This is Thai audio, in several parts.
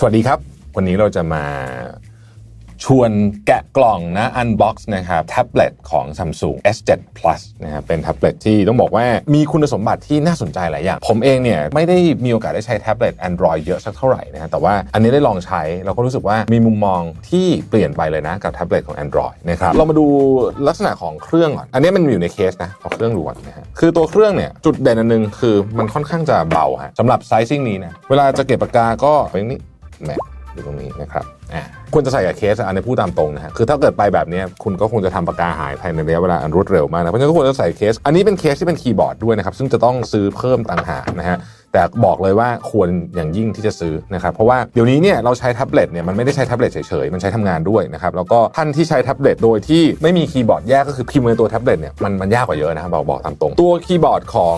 สวัสดีครับ วันนี้เราจะมาชวนแกะกล่องนะ unbox นะครับแท็บเล็ตของ Samsung S7 Plus นะครับเป็นแท็บเล็ตที่ต้องบอกว่ามีคุณสมบัติที่น่าสนใจหลายอย่าง ผมเองเนี่ยไม่ได้มีโอกาสได้ใช้แท็บเล็ต Android เยอะสักเท่าไหร่นะฮะแต่ว่าอันนี้ได้ลองใช้เราก็รู้สึกว่ามีมุมมองที่เปลี่ยนไปเลยนะ กับแท็บเล็ตของ Android นะครับเรามาดูลักษณะของเครื่องก่อน อันนี้มันอยู่ในเคสนะขอเครื่องดูก่อนนะฮะคือตัวเครื่องเนี่ยจุดเด่นอันหนึงคือมันค่อนข้างจะเบาฮะสำหรับไซซิ่งนี้นะเวลาจะเก็บปากกาก็เป็นนี้ แหมอยู่ตรงนี้นะครับอ่าควรจะใส่กับเคสอะอันนี้พูดตามตรงนะฮะคือถ้าเกิดไปแบบเนี้ยคุณก็คงจะทำปากกาหายภายในระยะเวลาอันรวดเร็วมากนะเพราะฉะนั้นก็ควรจะใส่เคส อันนี้เป็นเคสที่เป็นคีย์บอร์ดด้วยนะครับซึ่งจะต้องซื้อเพิ่มต่างหากนะฮะ แต่บอกเลยว่าควรอย่างยิ่งที่จะซื้อนะครับเพราะว่าเดี๋ยวนี้เนี่ยเราใช้แท็บเล็ตเนี่ยมันไม่ได้ใช้แท็บเล็ตเฉยๆมันใช้ทำงานด้วยนะครับแล้วก็ท่านที่ใช้แท็บเล็ตโดยที่ไม่มีคีย์บอร์ดแยกก็คือพิมพ์ในตัวแท็บเล็ตเนี่ยมันมันยากกว่าเยอะนะครับบอกบอกตามตรง ตัวคีย์บอร์ดของ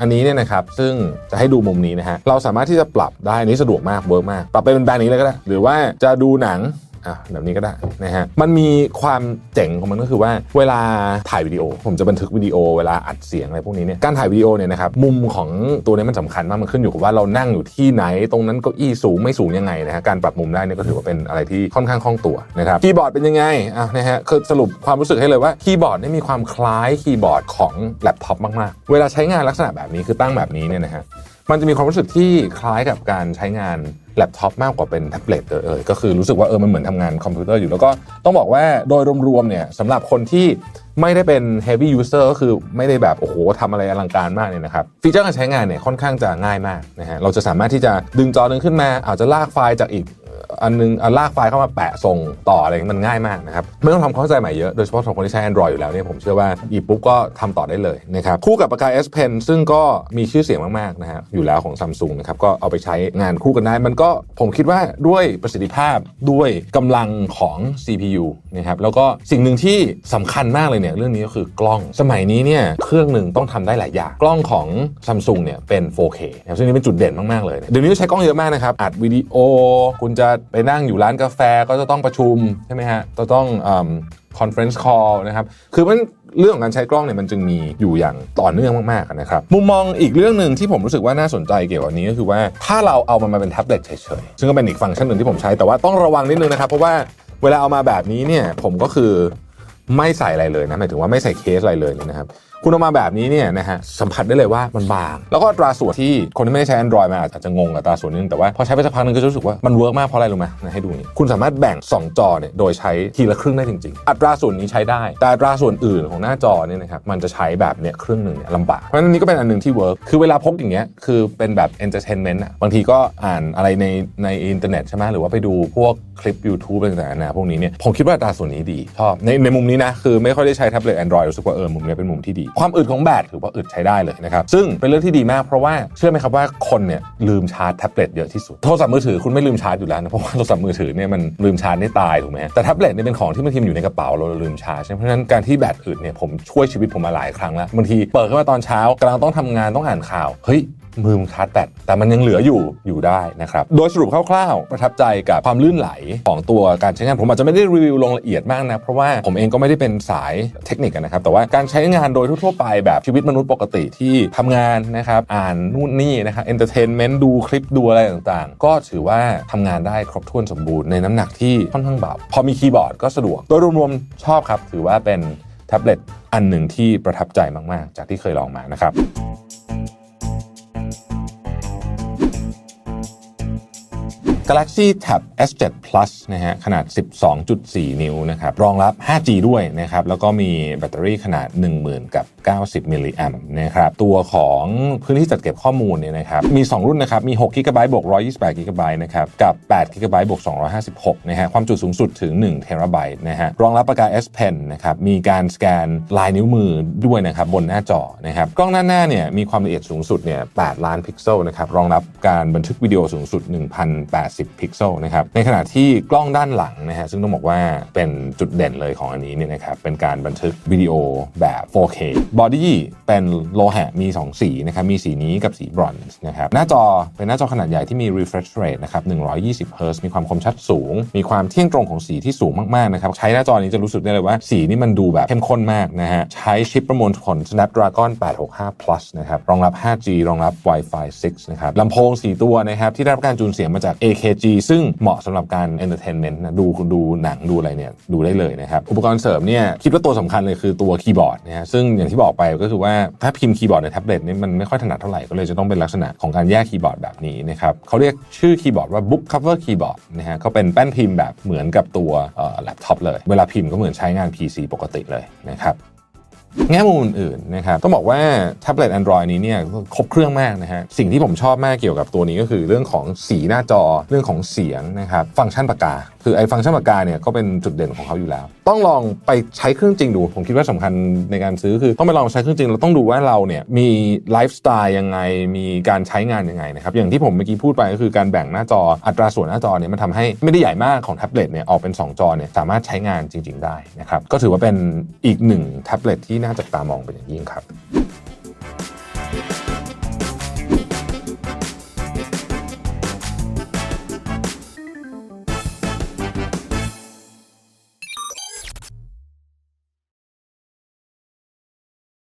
อันนี้เนี่ยนะครับซึ่งจะให้ดูมุมนี้นะฮะเราสามารถที่จะปรับได้นนี้สะดวกมากเวิร์กมาก ปรับไปเป็นแบรนด์นี้เลยก็ได้หรือว่าจะดูหนัง อะแบบนี้ก็ได้นะฮะมันมีความเจ๋งของมันก็คือว่า เวลาถ่ายวิดีโอ ผมจะบันทึกวิดีโอเวลาอัดเสียงอะไรพวกนี้เนี่ยการถ่ายวิดีโอเนี่ยนะครับมุมของตัวนี้มันสำคัญมากมันขึ้นอยู่กับว่าเรานั่งอยู่ที่ไหน ตรงนั้นเก้าอี้สูงไม่สูงยังไงนะฮะการปรับมุมได้เนี่ยก็ถือว่าเป็นอะไรที่ค่อนข้างคล่องตัวนะครับคีย์บอร์ดเป็นยังไงอะนะฮะคือสรุปความรู้สึกให้เลยว่าคีย์บอร์ดเนี่ยมีความคล้ายคีย์บอร์ดของแล็ปท็อปมากๆ เวลาใช้งานลักษณะแบบนี้คือตั้งแบบนี้เนี่ยนะฮะ มันจะมีความรู้สึกที่คล้ายกับการใช้งานแล็ปท็อปมากกว่าเป็นแท็บเล็ตเออก็คือรู้สึกว่าเออมันเหมือนทำงานคอมพิวเตอร์อยู่ แล้วก็ต้องบอกว่าโดยรวมๆเนี่ยสำหรับคนที่ไม่ได้เป็น heavy user ก็คือไม่ได้แบบ โอ้โหทำอะไรอลังการมากเนี่ยนะครับ ฟีเจอร์การใช้งานเนี่ยค่อนข้างจะง่ายมากนะฮะเราจะสามารถที่จะดึงจอหนึ่งขึ้นมา อาจจะลากไฟล์จากอีก อันนึงเอาลากไฟล์เข้ามาแปะส่งต่ออะไรมันง่ายมากนะครับไม่ต้องทำความเข้าใจใหม่เยอะโดยเฉพาะสำหรับคนที่ใช้ Android อยู่แล้วเนี่ยผมเชื่อว่าหยิบปุ๊บก็ทำต่อได้เลยนะครับคู่กับปากกา S Pen ซึ่งก็มีชื่อเสียงมากๆนะฮะอยู่แล้วของ Samsung นะครับก็เอาไปใช้งานคู่กันได้ มันก็ผมคิดว่าด้วยประสิทธิภาพด้วยกำลังของ CPU นะครับแล้วก็สิ่งหนึ่งที่สำคัญมากเลยเนี่ยเรื่องนี้ก็คือกล้องสมัยนี้เนี่ยเครื่องหนึ่งต้องทำได้หลายอย่างกล้องของ Samsung เนี่ยเป็น 4K นะครับซึ่งนี่เป็นจุดเด่นมากๆเลยเดี๋ยวนี้ใช้กล้องเยอะมากนะครับอัดวิดีโอคุณจะไปนั่งอยู่ร้านกาแฟก็จะต้องประชุมใช่ไหมฮะจะต้องคอนเฟรนซ์คอลนะครับ คือมันเรื่องของการใช้กล้องเนี่ยมันจึงมีอยู่อย่างต่อเนื่องมากๆนะครับ มุมมองอีกเรื่องหนึ่งที่ผมรู้สึกว่าน่าสนใจเกี่ยวกับนี้ก็คือว่าถ้าเราเอามันมาเป็นแท็บเล็ตเฉยๆ ซึ่งก็เป็นอีกฟังก์ชันหนึ่งที่ผมใช้แต่ว่าต้องระวังนิดนึงนะครับ เพราะว่าเวลาเอามาแบบนี้เนี่ยผมก็คือไม่ใส่อะไรเลยนะหมายถึงว่าไม่ใส่เคสอะไรเลยนะครับ คุณเอามาแบบนี้เนี่ยนะฮะสัมผัสได้เลยว่ามันบาง แล้วก็ตราส่วนที่คนที่ไม่ได้ใช้ Android มาอาจจะงงกับตราส่วนนึงแต่ว่าพอใช้ไปสักพักนึงก็จะรู้สึกว่ามันเวิร์กมากเพราะอะไรรู้ไหมนะให้ดูนี่คุณสามารถแบ่ง 2 จอเนี่ยโดยใช้ทีละครึ่งได้จริงๆ อัตราส่วนนี้ใช้ได้ แต่อัตราส่วนอื่นของหน้าจอเนี่ยนะครับมันจะใช้แบบเนี่ยครึ่งหนึ่งเนี่ยลำบากเพราะฉะนั้นนนี้ก็เป็นอันหนึ่งที่เวิร์กคือเวลาพกอย่างเงี้ยคือเป็นแบบ entertainment อะบางทีก็อ่านอะไรในในอินเทอร์เน็ตใช่ไหมหรือว่าไปดูพวกคลิป YouTube ต่างๆนะพวกนี้เนี่ยผมคิดว่าอัตราส่วนนี้ดีชอบในในมุมนี้นะคือไม่ค่อยได้ใช้แท็บเล็ต Android รู้สึกว่าเออมุมนี้เป็นมุมที่ดีความอึดของแบตถือว่าอึดใช้ได้เลยนะครับ ซึ่งเป็นเรื่องที่ดีมากเพราะว่าเชื่อไหมครับว่าคนเนี่ยลืมชาร์จแท็บเล็ตเยอะที่สุด โทรศัพท์มือถือคุณไม่ลืมชาร์จอยู่แล้วนะ เพราะว่าโทรศัพท์มือถือเนี่ยมันลืมชาร์จได้ตายถูกไหมแต่แท็บเล็ตเนี่ยเป็นของที่บางทีมันอยู่ในกระเป๋าเราลืมชาร์จใช่เพราะฉะนั้นการที่แบตอึดเนี่ยผมช่วยชีวิตผมมาหลายครั้งแล้วบางทีเปิดขึ้นมาตอนเช้ากำลังต้องทำงานต้องอ่านข่าวเฮ้ย มือมันชาร์จแบตแต่มันยังเหลืออยู่อยู่ได้นะครับ โดยสรุปคร่าวๆ ประทับใจกับความลื่นไหลของตัวการใช้งาน ผมอาจจะไม่ได้รีวิวลงละเอียดมากนะ เพราะว่าผมเองก็ไม่ได้เป็นสายเทคนิคนะครับ แต่ว่าการใช้งานโดยทั่วๆไปแบบชีวิตมนุษย์ปกติที่ทำงานนะครับ อ่านนู่นนี่นะครับเอนเตอร์เทนเมนต์ดูคลิปดูอะไรต่างๆ ก็ถือว่าทำงานได้ครบถ้วนสมบูรณ์ในน้ำหนักที่ค่อนข้างเบาพอมีคีย์บอร์ดก็สะดวกโดยรวมๆชอบครับ ถือว่าเป็นแท็บเล็ตอันหนึ่งที่ประทับใจมากๆ จากที่เคยลองมานะครับ Galaxy Tab S7 Plus นะฮะขนาด 12.4 นิ้วนะครับรองรับ 5G ด้วยนะครับแล้วก็มีแบตเตอรี่ขนาด 10,000 กับ 90 มิลลิแอมป์นะครับตัวของพื้นที่จัดเก็บข้อมูลเนี่ยนะครับมี 2 รุ่นนะครับมี6 g b บวก128 g b นะครับกับ8 g b บวก256นะฮะความจุสูงสุดถึง1 t b นะฮะรองรับปากกา S Pen นะครับมีการสแกนลายนิ้วมือด้วยนะครับบนหน้าจอนะครับกล้องด้านหน้าเนี่ยมีความละเอียดสูงสุดเนี่ย8ล้านพิกเซลนะครับรองรับการบันทึกวิดีโอสูงสุด 1,080 พิกเซลนะครับในขณะที่กล้องด้านหลังนะฮะซึ่งต้องบอกว่าเป็นจุดเด่นเลยของอันนี้เนี่ยนะครับเป็นการบันทึกวิดีโอแบบ 4K บอดี้เป็นโลหะมี 2 สีนะครับมีสีนี้กับสีบรอนซ์นะครับหน้าจอเป็นหน้าจอขนาดใหญ่ที่มี refresh rate นะครับ120 Hz มีความคมชัดสูง มีความเที่ยงตรงของสีที่สูงมากๆนะครับใช้หน้าจอนี้จะรู้สึกได้เลยว่า สีนี่มันดูแบบเข้มข้นมากนะฮะใช้ชิปประมวลผล Snapdragon 865 Plus นะครับรองรับ 5G รองรับ Wi-Fi 6 นะครับลำโพง 4 ตัวนะครับที่ได้รับการจูนเสียงมาจาก AKG ซึ่งเหมาะสำหรับการ entertainment นต์นะดูดูหนังดูอะไรเนี่ยดูได้เลยนะครับ อุปกรณ์เสริมเนี่ยคิดว่าตัวสำคัญเลยคือตัวคีย์บอร์ดนะฮะซึ่งอย่างที่บอกไปก็คือว่าถ้าพิมพ์คีย์บอร์ดในแท็บเล็ตนี่มันไม่ค่อยถนัดเท่าไหร่ก็เลยจะต้องเป็นลักษณะของการแยกคีย์บอร์ดแบบนี้นะครับเขาเรียกชื่อคีย์บอร์ดว่า book cover keyboard นะฮะก็เป็นแป้นพิมพ์แบบเหมือนกับตัวแล็ปท็อปเลย เวลาพิมพ์ก็เหมือนใช้งาน PC ปกติเลยนะครับ แง่มุมอื่นๆนะครับต้องบอกว่าแท็บเล็ต Android นี้เนี่ยครบเครื่องมากนะฮะสิ่งที่ผมชอบมากเกี่ยวกับตัวนี้ก็คือเรื่องของสีหน้าจอเรื่องของเสียงนะครับฟังก์ชันปากกา คือไอ้ฟังก์ชันปากกาเนี่ยก็เป็นจุดเด่นของเขาอยู่แล้ว ต้องลองไปใช้เครื่องจริงดู ผมคิดว่าสำคัญในการซื้อคือต้องไปลองใช้เครื่องจริงเราต้องดูว่าเราเนี่ยมีไลฟ์สไตล์ยังไงมีการใช้งานยังไงนะครับอย่างที่ผมเมื่อกี้พูดไปก็คือการแบ่งหน้าจออัตราส่วนหน้าจอเนี่ยมันทำให้ไม่ได้ใหญ่มากของแท็บเล็ตเนี่ยออกเป็น 2 จอเนี่ยสามารถใช้งานจริง ๆ ได้นะครับก็ถือว่าเป็นอีกหนึ่งแท็บเล็ตที่น่าจับตามองเป็นอย่างยิ่งครับ